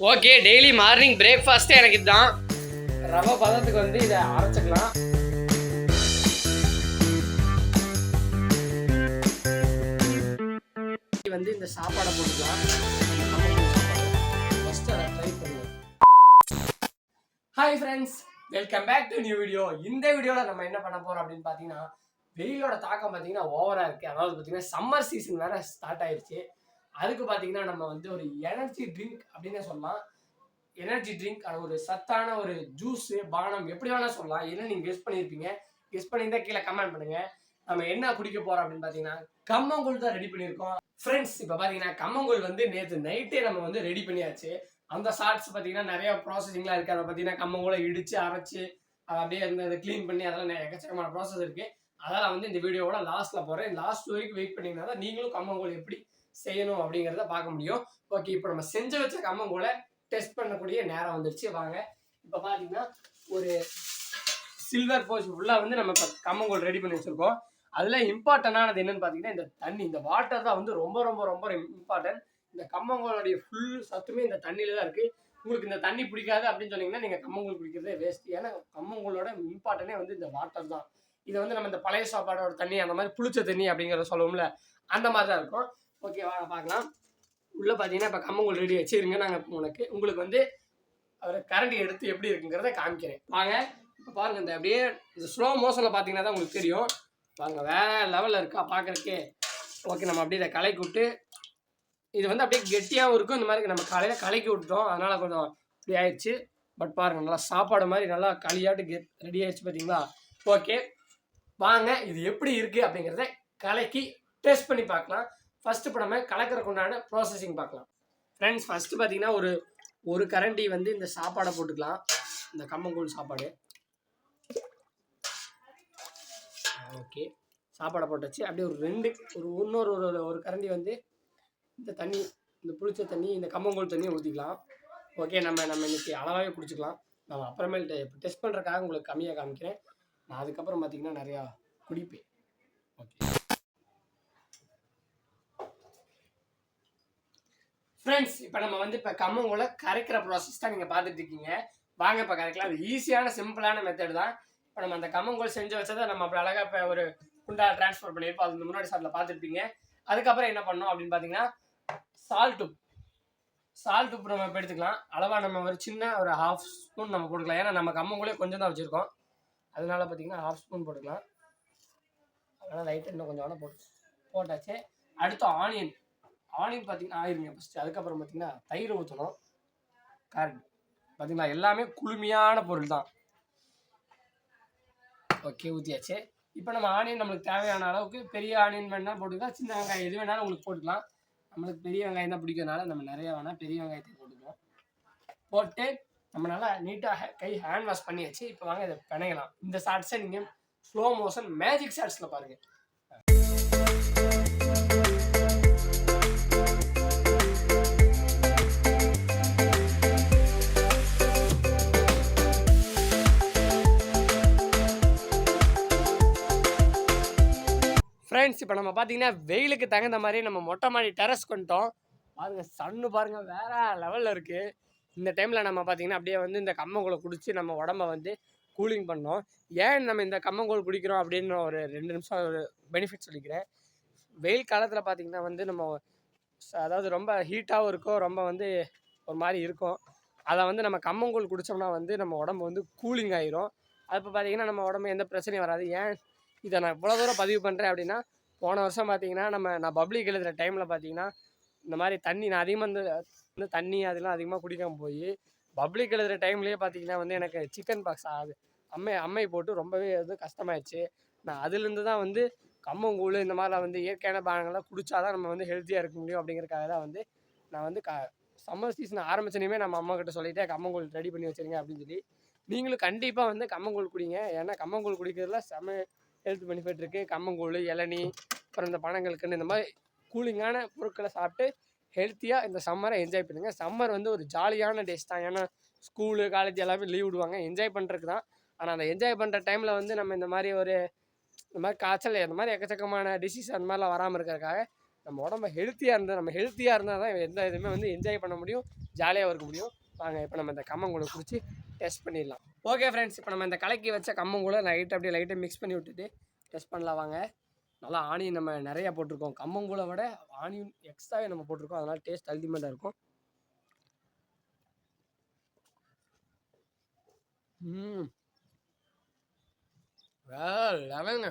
Okay daily morning பிரேக்ஃபாஸ்ட்டே எனக்கு இதுதான். ரவை பதத்துக்கு வந்து இதை அரைச்சிக்கலாம். இது வந்து இந்த சாப்பாடை போட்டுக்கலாம். Hi friends welcome back to new video இந்த வீடியோவில் நம்ம என்ன பண்ண போகிறோம் அப்படின்னு பார்த்தீங்கன்னா வெயிலோட தாக்கம் பார்த்தீங்கன்னா ஓவராக இருக்குது அதாவது பார்த்தீங்கன்னா சம்மர் சீசன் வேறு ஸ்டார்ட் ஆயிருச்சு. அதுக்கு பார்த்தீங்கன்னா நம்ம வந்து ஒரு எனர்ஜி ட்ரிங்க் அப்படின்னு சொல்லலாம். எனர்ஜி ட்ரிங்க் அது ஒரு சத்தான ஒரு ஜூஸு பானம் எப்படி வேணால் சொல்லலாம். என்ன நீங்கள் கெஸ்ட் பண்ணியிருப்பீங்க கெஸ்ட் பண்ணியிருந்தா கீழே கமெண்ட் பண்ணுங்க. நம்ம என்ன குடிக்க போகிறோம் அப்படின்னு பார்த்தீங்கன்னா கம்மங்கூழ் தான் ரெடி பண்ணியிருக்கோம். ஃப்ரெண்ட்ஸ் இப்போ பார்த்தீங்கன்னா கம்மங்கூழ் வந்து நேற்று நைட்டே நம்ம வந்து ரெடி பண்ணியாச்சு. அந்த ஷார்ட்ஸ் பார்த்தீங்கன்னா நிறைய ப்ராசஸிங்லாம் இருக்குது அதை பார்த்தீங்கன்னா கம்மங்கூழை இடித்து அரைச்சு அதை அப்படியே அந்த க்ளீன் பண்ணி அதெல்லாம் நிறைய எக்கச்சக்கமான ப்ராசஸ் இருக்குது அதெல்லாம் வந்து இந்த வீடியோவோட லாஸ்ட்டில் போகிறேன் லாஸ்ட் வரைக்கும் வெயிட் பண்ணிங்கன்னா தான் நீங்களும் கம்மங்கூழ் எப்படி செய்யணும் அப்படிங்கிறத பார்க்க முடியும். ஓகே இப்போ நம்ம செஞ்சு வச்ச கம்மங்கூலை டெஸ்ட் பண்ணக்கூடிய நேரம் வந்துருச்சு. வாங்க. இப்போ பார்த்தீங்கன்னா ஒரு சில்வர் போச் ஃபுல்லாக வந்து நம்ம இப்போ கம்மங்கூழ் ரெடி பண்ணி வச்சுருக்கோம். அதில் இம்பார்ட்டண்டானது என்னென்னு பார்த்தீங்கன்னா இந்த தண்ணி இந்த வாட்டர் தான் வந்து ரொம்ப ரொம்ப ரொம்ப இம்பார்ட்டன்ட் இந்த கம்மங்கூழுடைய ஃபுல் சத்துமே இந்த தண்ணியில் தான் இருக்குது உங்களுக்கு இந்த தண்ணி பிடிக்காது அப்படின்னு சொன்னீங்கன்னா நீங்கள் கம்மங்கூழ் குடிக்கிறதே வேஸ்ட் ஏன்னா கம்மங்கூழோட இம்பார்ட்டனே வந்து இந்த வாட்டர் தான். இதை வந்து நம்ம இந்த பழைய சாப்பாடோட தண்ணி அந்த மாதிரி புளிச்ச தண்ணி அப்படிங்கிறத சொல்லுவோம்ல அந்த மாதிரி தான் இருக்கும். ஓகே வாங்க பார்க்கலாம். உள்ளே பார்த்தீங்கன்னா இப்போ கம்மங்கூழ் ரெடி வச்சுருங்க. நாங்கள் உனக்கு உங்களுக்கு வந்து அவர் கரண்டி எடுத்து எப்படி இருக்குங்கிறத காமிக்கிறேன். வாங்க இப்போ பாருங்கள் இந்த அப்படியே இந்த ஸ்லோ மோஷனில் பார்த்தீங்கன்னா தான் உங்களுக்கு தெரியும். வாங்க வேறு லெவலில் இருக்கா பார்க்குறக்கே ஓகே நம்ம அப்படியே இதை கலக்கி விட்டு இது வந்து அப்படியே கெட்டியாகவும் இருக்கும். இந்த மாதிரி நம்ம காலையில் கலக்கி விட்டுட்டோம். அதனால் கொஞ்சம் இப்படி ஆயிடுச்சு. பட் பாருங்கள் நல்லா சாப்பாடு மாதிரி நல்லா களியாட்டு கெட் ரெடி ஆயிடுச்சு பார்த்தீங்களா ஓகே வாங்க இது எப்படி இருக்குது அப்படிங்கிறத கலக்கி டேஸ்ட் பண்ணி பார்க்கலாம். ஃபஸ்ட்டு இப்போ நம்ம கலக்கிறக்கு உண்டான ப்ராசஸிங் பார்க்கலாம். ஃப்ரெண்ட்ஸ் ஃபஸ்ட்டு பார்த்தீங்கன்னா ஒரு ஒரு கரண்டி வந்து இந்த சாப்பாடை போட்டுக்கலாம். இந்த கம்மங்கூழ் சாப்பாடு. ஓகே. சாப்பாடை போட்டாச்சு. அப்படியே ஒரு ரெண்டு ஒரு இன்னொரு ஒரு ஒரு கரண்டி வந்து இந்த தண்ணி இந்த புளிச்ச தண்ணி இந்த கம்மங்கூழ் தண்ணியை ஊற்றிக்கலாம் ஓகே நம்ம நம்ம இன்றைக்கி அளவாகவே குடிச்சிக்கலாம். நம்ம அப்புறமேல்ட்டு டெஸ்ட் பண்ணுறக்காக உங்களுக்கு கம்மியாக காமிக்கிறேன். நான் அதுக்கப்புறம் பார்த்தீங்கன்னா நிறையா குடிப்பேன். ஓகே. ஃப்ரெண்ட்ஸ் இப்போ நம்ம வந்து இப்போ கம்மங்கூழ கரைக்கிற ப்ராசஸ் தான் நீங்கள் பார்த்துட்டு இருக்கீங்க. வாங்க இப்போ கரைக்கலாம். அது ஈஸியான சிம்பிளான மெத்தட் தான். இப்போ நம்ம அந்த கம்மங்கூழ் செஞ்சு வச்சதை நம்ம அப்படி அழகாக இப்போ ஒரு குண்டா ட்ரான்ஸ்ஃபர் பண்ணியிருப்போம் அது முன்னாடி சாரில் பார்த்துருப்பீங்க. அதுக்கப்புறம் என்ன பண்ணோம் அப்படின்னு பார்த்தீங்கன்னா சால்ட் உப். சால்ட் உப்பு நம்ம இப்போ எடுத்துக்கலாம். அளவாக நம்ம ஒரு சின்ன ஒரு ஹாஃப் ஸ்பூன் நம்ம போட்டுக்கலாம் ஏன்னா நம்ம கம்மங்கூழே கொஞ்சம் தான் வச்சுருக்கோம். அதனால பார்த்தீங்கன்னா ஹாஃப் ஸ்பூன் போட்டுக்கலாம். அதனால் லைட்டாக இன்னும் கொஞ்சம் போட்டு போட்டாச்சு. அடுத்து ஆனியன் ஆனியன் பார்த்தீங்கன்னா ஆயிருங்க ஃபஸ்ட்டு அதுக்கப்புறம் பார்த்தீங்கன்னா தயிர் ஊற்றணும் கரெக்ட் பார்த்தீங்களா எல்லாமே குளுமையான பொருள் தான். ஓகே ஊற்றியாச்சு இப்போ நம்ம ஆனியன் நம்மளுக்கு தேவையான அளவுக்கு பெரிய ஆனியன் வேணால் போட்டுக்கலாம். சின்ன வெங்காயம் எது வேணாலும் உங்களுக்கு போட்டுக்கலாம். நம்மளுக்கு பெரிய வெங்காயம் தான் பிடிக்கிறதுனால நம்ம நிறைய வேணால் பெரிய வெங்காயத்தை போட்டுக்கலாம். போட்டு நம்ம நல்லா நீட்டாக கை ஹேண்ட் வாஷ் பண்ணியாச்சு. இப்போ வாங்க இதை பிணையலாம். இந்த ஷார்ட்ஸை நீங்கள் ஸ்லோ மோஷன் மேஜிக் ஷார்ட்ஸில் பாருங்கள் ஃப்ரெண்ட்ஸ் இப்போ நம்ம பார்த்தீங்கன்னா வெயிலுக்கு தகுந்த மாதிரி நம்ம மொட்டை மாடி டெரஸ் கொண்டுட்டோம் பாருங்க சன்னு பாருங்க வேற லெவலில் இருக்குது இந்த டைமில் நம்ம பார்த்தீங்கன்னா அப்படியே வந்து இந்த கம்மங்கூழை குடித்து நம்ம உடம்ப வந்து கூலிங் பண்ணோம். ஏன் நம்ம இந்த கம்மங்கூழ் குடிக்கிறோம் அப்படின்னு ஒரு ரெண்டு நிமிஷம் ஒரு பெனிஃபிட் சொல்லிக்கிறேன். வெயில் காலத்தில் பார்த்தீங்கன்னா வந்து நம்ம அதாவது ரொம்ப ஹீட்டாகவும் இருக்கும் ரொம்ப வந்து ஒரு மாதிரி இருக்கும். அதை வந்து நம்ம கம்மங்கூழ் குடித்தோம்னா வந்து நம்ம உடம்பு வந்து கூலிங் ஆயிரும். அப்போ பார்த்தீங்கன்னா நம்ம உடம்பு எந்த பிரச்சனையும் வராது. ஏன்? இதை நான் இவ்வளோ தூரம் பதிவு பண்ணுறேன் அப்படின்னா போன வருஷம் பார்த்தீங்கன்னா நம்ம நான் பப்ளிக் எழுதுகிற டைமில் பார்த்தீங்கன்னா இந்த மாதிரி தண்ணி நான் அதிகமாக வந்து தண்ணி அதெல்லாம் அதிகமாக குடிக்காம போய் பப்ளிக் எழுதுகிற டைம்லேயே பார்த்தீங்கன்னா வந்து எனக்கு சிக்கன் பாக்ஸ் ஆகுது அம்மை அம்மை போட்டு ரொம்பவே வந்து கஷ்டமாயிடுச்சு. நான் அதுலேருந்து தான் வந்து கம்மங்கூழ் இந்த மாதிரிலாம் வந்து இயற்கையான பானங்கள்லாம் குடிச்சா தான் நம்ம வந்து ஹெல்த்தியாக இருக்க முடியும் அப்படிங்கிறதுக்காக தான் வந்து நான் வந்து க சம்மர் சீசன் ஆரம்பிச்சனையுமே நம்ம அம்மா கிட்ட சொல்லிட்டேன் கம்மங்கூழ் ரெடி பண்ணி வச்சிருங்க அப்படின்னு சொல்லி நீங்களும் கண்டிப்பாக வந்து கம்மங்கூழ் குடிங்க. ஏன்னா கம்மங்கூழ் குடிக்கிறதுல செம ஹெல்த் பெனிஃபிட் இருக்குது கம்மங்கூழ் இளநி அப்புறம் இந்த பனங்களுக்குன்னு இந்த மாதிரி கூலிங்கான பொருட்களை சாப்பிட்டு ஹெல்த்தியாக இந்த சம்மரை என்ஜாய் பண்ணுங்கள் சம்மர் வந்து ஒரு ஜாலியான டேஸ் தான். ஏன்னா ஸ்கூலு காலேஜ் எல்லாமே லீவ் விடுவாங்க. என்ஜாய் பண்ணுறதுக்கு தான். ஆனால் அந்த என்ஜாய் பண்ணுற டைமில் வந்து நம்ம இந்த மாதிரி ஒரு இந்த மாதிரி காய்ச்சல் இந்த மாதிரி எக்கச்சக்கமான டிசீஸ் அந்த மாதிரிலாம் வராமல் இருக்கிறதுக்காக நம்ம உடம்ப ஹெல்த்தியாக இருந்தால் நம்ம ஹெல்த்தியாக இருந்தால் தான் எந்த இதுவுமே வந்து என்ஜாய் பண்ண முடியும். ஜாலியாக இருக்க முடியும். வாங்க இப்போ நம்ம இந்த கம்மங்கூழை குடிச்சு டெஸ்ட் பண்ணிடலாம். ஓகே ஃப்ரெண்ட்ஸ் இப்போ நம்ம இந்த கலக்கி வச்ச கம்மங்கூழை லைட் அப்படியே லைட்டை மிக்ஸ் பண்ணி விட்டுட்டு டெஸ்ட் பண்ணலாம் வாங்க. நல்லா ஆனியன் நம்ம நிறையா போட்டிருக்கோம். கம்மங்கூழை விட ஆனியன் எக்ஸ்ட்ராவே நம்ம போட்டிருக்கோம். அதனால் டேஸ்ட் அல்டிமேட்டாக இருக்கும். ம் லெவலுங்க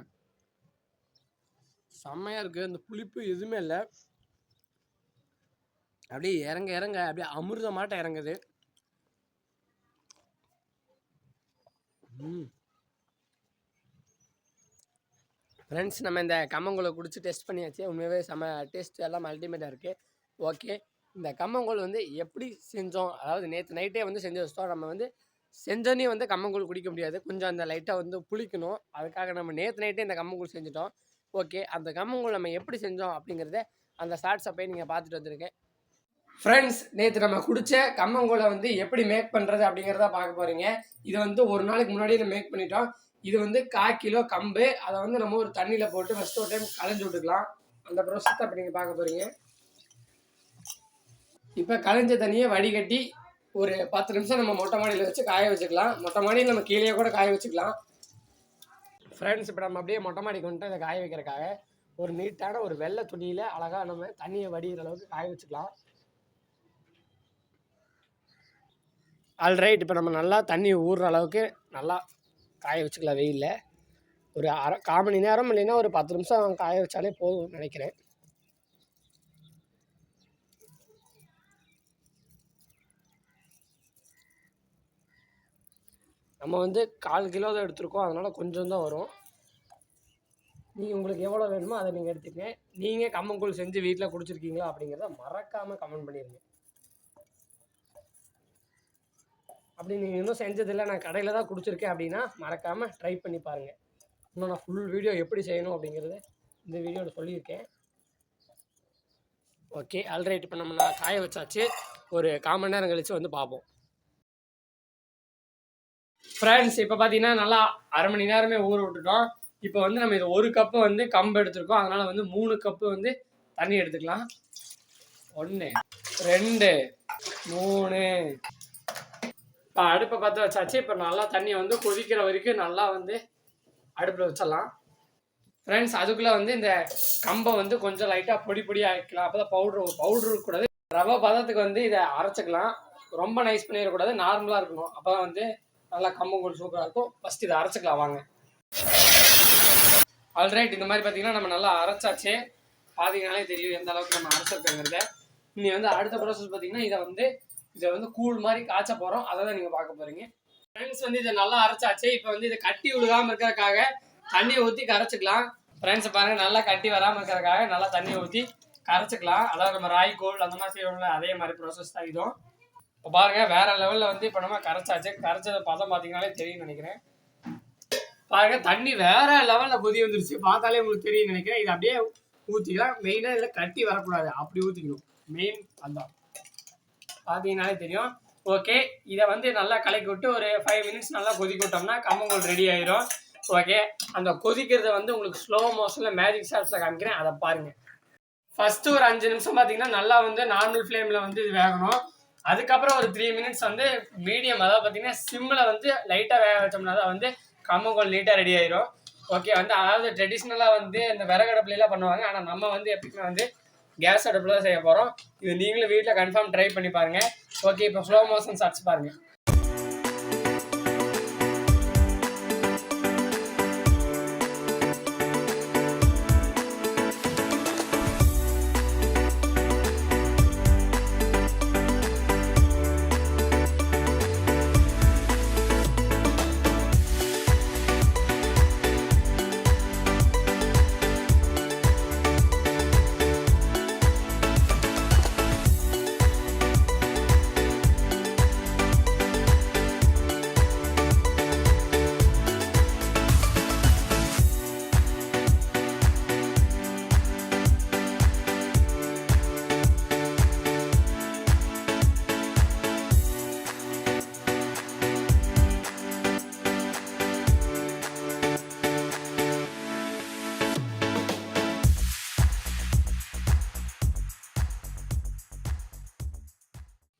செம்மையாக இருக்குது இந்த புளிப்பு எதுவுமே இல்லை. அப்படியே இறங்க இறங்க அப்படியே அமிர்தமாட்டம் இறங்குது. ஃப்ரெண்ட்ஸ் நம்ம இந்த கம்மங்கூழை குடிச்சு டெஸ்ட் பண்ணியாச்சு. உண்மையாகவே செம டேஸ்ட் எல்லாம் அல்டிமேட்டாக இருக்குது ஓகே இந்த கம்மங்கூழ் வந்து எப்படி செஞ்சோம்? அதாவது நேற்று நைட்டே வந்து செஞ்சு வச்சிட்டோம். நம்ம வந்து செஞ்சோன்னே வந்து கம்மங்கூழ் குடிக்க முடியாது. கொஞ்சம் அந்த லைட்டாக வந்து புளிக்கணும். அதுக்காக நம்ம நேற்று நைட்டே இந்த கம்மங்கூழ் செஞ்சுட்டோம். ஓகே அந்த கம்மங்கூழ் நம்ம எப்படி செஞ்சோம் அப்படிங்கிறத அந்த ஷார்ட்ஸை போய் நீங்கள் பார்த்துட்டு வந்திருக்கேன். ஃப்ரெண்ட்ஸ் நேற்று நம்ம குடித்த கம்மங்கூழை வந்து எப்படி மேக் பண்ணுறது அப்படிங்கிறத பார்க்க போகிறீங்க இது வந்து ஒரு நாளைக்கு முன்னாடியே நம்ம மேக் பண்ணிட்டோம். இது வந்து கால் கிலோ கம்பு. அதை வந்து நம்ம ஒரு தண்ணியில் போட்டு ஃபஸ்ட்டு ஒரு டைம் களைஞ்சு விட்டுக்கலாம். அந்த ப்ரொசஸை அப்படி நீங்கள் பார்க்க போகிறீங்க இப்போ களைஞ்ச தண்ணியை வடிகட்டி ஒரு பத்து நிமிஷம் நம்ம மொட்டை மாடியில் வச்சு காய வச்சுக்கலாம். மொட்டை மாடியில் நம்ம கீழே கூட காய வச்சுக்கலாம். ஃப்ரெண்ட்ஸ் இப்போ நம்ம அப்படியே மொட்டை மாடிக்கு வந்துட்டு அதை காய வைக்கிறதுக்காக ஒரு நீட்டான ஒரு வெள்ளை துணியில் அழகாக நம்ம தண்ணியை வடிகிற அளவுக்கு காய வச்சுக்கலாம். ஆல்ரைட் இப்போ நம்ம நல்லா தண்ணி ஊறுற அளவுக்கு நல்லா காய வச்சுக்கலாம் வெயிலில். ஒரு அரை கால் மணி நேரம் இல்லைன்னா ஒரு பத்து நிமிஷம் காய வச்சாலே போதும்னு நினைக்கிறேன். நம்ம வந்து கால் கிலோ தான் எடுத்திருக்கோம். அதனால் கொஞ்சம் தான் வரும். நீங்கள் உங்களுக்கு எவ்வளோ வேணுமோ அதை நீங்கள் எடுத்துக்கங்க. நீங்கள் கம்மங்கூழ் செஞ்சு வீட்டில் குடிச்சிருக்கீங்களா அப்படிங்கிறத மறக்காமல் கமெண்ட் பண்ணிடுங்க அப்படி நீங்கள் இன்னும் செஞ்சதில்லை நான் கடையில் தான் குடிச்சிருக்கேன் அப்படின்னா மறக்காமல் ட்ரை பண்ணி பாருங்கள் இன்னும் நான் ஃபுல் வீடியோ எப்படி செய்யணும் அப்படிங்கிறத இந்த வீடியோவில் சொல்லியிருக்கேன். ஓகே ஆல்ரைட் இப்போ நம்ம நான் காய வச்சாச்சு. ஒரு கால் மணி நேரம் கழித்து வந்து பார்ப்போம். ஃப்ரெண்ட்ஸ் இப்போ பார்த்தீங்கன்னா நல்லா அரை மணி நேரமே ஊற விட்டுட்டோம். இப்போ வந்து நம்ம இது ஒரு கப்பு வந்து கம்பு எடுத்துருக்கோம். அதனால் வந்து மூணு கப்பு வந்து தண்ணி எடுத்துக்கலாம். ஒன்று ரெண்டு மூணு இப்போ அடுப்பை பற்ற வச்சாச்சு. இப்போ நல்லா தண்ணியை வந்து கொதிக்கிற வரைக்கும் நல்லா வந்து அடுப்பில் வச்சிடலாம். ஃப்ரெண்ட்ஸ் அதுக்குள்ளே வந்து இந்த கம்பை வந்து கொஞ்சம் லைட்டாக பொடி பொடியாக ஆக்கிக்கலாம் அப்போ தான் பவுட்ரு பவுட்ரு இருக்கக்கூடாது. ரவை பதத்துக்கு வந்து இதை அரைச்சிக்கலாம். ரொம்ப நைஸ் பண்ணிடக்கூடாது. நார்மலாக இருக்கணும். அப்போ தான் வந்து நல்லா கம்பங்கூழ் சூப்பராக இருக்கும். ஃபஸ்ட் இதை அரைச்சிக்கலாம். வாங்க. ஆல்ரைட் இந்த மாதிரி பார்த்தீங்கன்னா நம்ம நல்லா அரைச்சாச்சு. பார்த்தீங்கனாலே தெரியும் எந்த அளவுக்கு நம்ம அரைச்சிருக்கோங்கிறத. இனி வந்து அடுத்த ப்ராசஸ் பார்த்தீங்கன்னா இதை வந்து இதை வந்து கூழ் மாதிரி காய்ச்ச போகிறோம் அதை தான் நீங்கள் பார்க்க போகிறீங்க ஃப்ரெண்ட்ஸ் வந்து இதை நல்லா அரைச்சாச்சு. இப்போ வந்து இதை கட்டி விழுகாமல் இருக்கிறதுக்காக தண்ணியை ஊற்றி கரைச்சிக்கலாம். ஃப்ரெண்ட்ஸை பாருங்கள் நல்லா கட்டி வராமல் இருக்கிறதுக்காக நல்லா தண்ணியை ஊற்றி கரைச்சிக்கலாம். அதாவது நம்ம ராய் கோல் அந்த மாதிரி செய்வோம்ல அதே மாதிரி ப்ராசஸ் தான் இதுவும். இப்போ பாருங்கள் வேறு லெவலில் வந்து இப்போ நம்ம கரைச்சாச்சு. கரைச்சதை பதம் பார்த்தீங்கனாலே தெரியும் நினைக்கிறேன். பாருங்க தண்ணி வேற லெவலில் கொதி வந்துருச்சு. பார்த்தாலே உங்களுக்கு தெரியும் நினைக்கிறேன். இது அப்படியே ஊற்றிக்கலாம் மெயினாக இதில் கட்டி வரக்கூடாது. அப்படி ஊற்றிக்கணும் மெயின் அதுதான் பார்த்தீங்கனாலே தெரியும். ஓகே இதை வந்து நல்லா கலக்கி விட்டு ஒரு ஃபைவ் மினிட்ஸ் நல்லா கொதிக்க விட்டோம்னா கம்மங்கூழ் ரெடி ஆயிரும். ஓகே அந்த கொதிக்கிறத வந்து உங்களுக்கு ஸ்லோ மோஷனில் மேஜிக் ஷார்ட்ஸில் காமிக்கிறேன். அதை பாருங்கள் ஃபஸ்ட்டு ஒரு அஞ்சு நிமிஷம் பார்த்தீங்கன்னா நல்லா வந்து நார்மல் ஃப்ளேமில் வந்து இது வேகணும். அதுக்கப்புறம் ஒரு த்ரீ மினிட்ஸ் வந்து மீடியம் அதாவது பார்த்தீங்கன்னா சிம்மில் வந்து லைட்டாக வேக வச்சோம்னா தான் வந்து கம்மங்கூழ் நீட்டாக ரெடி ஆயிரும். ஓகே வந்து அதாவது ட்ரெடிஷ்னலாக வந்து இந்த விறகடுப்புலாம் பண்ணுவாங்க. ஆனால் நம்ம வந்து எப்பயுமே வந்து கேஸ் அடுப்பில் தான் செய்ய போகிறோம் இது நீங்களும் வீட்டில் கன்ஃபார்ம் ட்ரை பண்ணி பாருங்கள் ஓகே இப்போ ஸ்லோ மோஷன் சர்ச் பாருங்கள்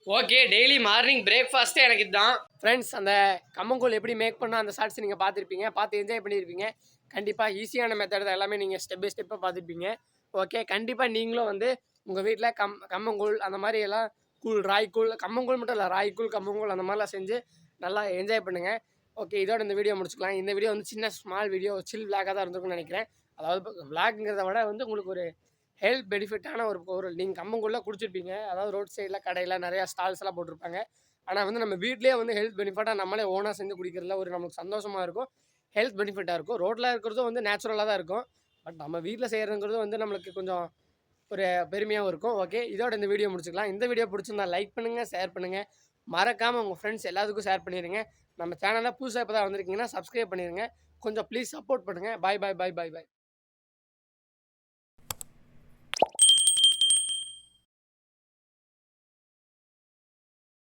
ஓகே டெய்லி மார்னிங் பிரேக்ஃபாஸ்ட்டே எனக்கு இதுதான். ஃப்ரெண்ட்ஸ் அந்த கம்மங்கூழ் எப்படி மேக் பண்ணால் அந்த ஷார்ட்ஸ் நீங்கள் பார்த்துருப்பீங்க. பார்த்து என்ஜாய் பண்ணியிருப்பீங்க கண்டிப்பாக ஈஸியான மெத்தட் தான். எல்லாமே நீங்கள் ஸ்டெப் பை ஸ்டெப்பாக பார்த்துருப்பீங்க. ஓகே கண்டிப்பாக நீங்களும் வந்து உங்கள் வீட்டில் கம் கம்மங்கூழ் அந்த மாதிரி எல்லாம் கூழ் ராய்க்கூழ் கம்மங்கூழ் மட்டும் இல்லை ராய்க்கூழ் கம்மங்கூழ் அந்த மாதிரிலாம் செஞ்சு நல்லா என்ஜாய் பண்ணுங்கள் ஓகே இதோட இந்த வீடியோ முடிச்சுக்கலாம். இந்த வீடியோ வந்து சின்ன ஸ்மால் வீடியோ சில் விளாகாக தான் இருந்திருக்கும்னு நினைக்கிறேன். அதாவது விளாக்ங்கிறத விட வந்து உங்களுக்கு ஒரு ஹெல்த் பெனிஃபிட்டான ஒரு ஒரு நீங்கள் கம்மங்குள்ள குடிச்சிருப்பீங்க. அதாவது ரோட் சைடில் கடையில் நிறையா ஸ்டால்ஸ்லாம் போட்டிருப்பாங்க. ஆனால் வந்து நம்ம வீட்லேயே வந்து ஹெல்த் பெனிஃபிட்டாக நம்மளே ஓனாக செஞ்சு குடிக்கிறதுல ஒரு நமக்கு சந்தோஷமாக இருக்கும். ஹெல்த் பெனிஃபிட்டாக இருக்கும். ரோட்டில் இருக்கிறதும் வந்து நேச்சுரலாக தான் இருக்கும். பட் நம்ம வீட்டில் செய்கிறதுங்கிறது வந்து நம்மளுக்கு கொஞ்சம் ஒரு பெருமையாகவும் இருக்கும். ஓகே இதோட இந்த வீடியோ முடிச்சுக்கலாம். இந்த வீடியோ பிடிச்சிருந்தா லைக் பண்ணுங்கள் ஷேர் பண்ணுங்கள் மறக்காமல் உங்கள் ஃப்ரெண்ட்ஸ் எல்லாத்துக்கும் ஷேர் பண்ணிடுங்க நம்ம சேனலில் புதுசாக இப்போ தான் வந்திருக்கீங்கன்னா சப்ஸ்கிரைப் பண்ணிடுங்க கொஞ்சம் ப்ளீஸ் சப்போர்ட் பண்ணுங்கள் பாய் பாய் பாய் பாய் பாய்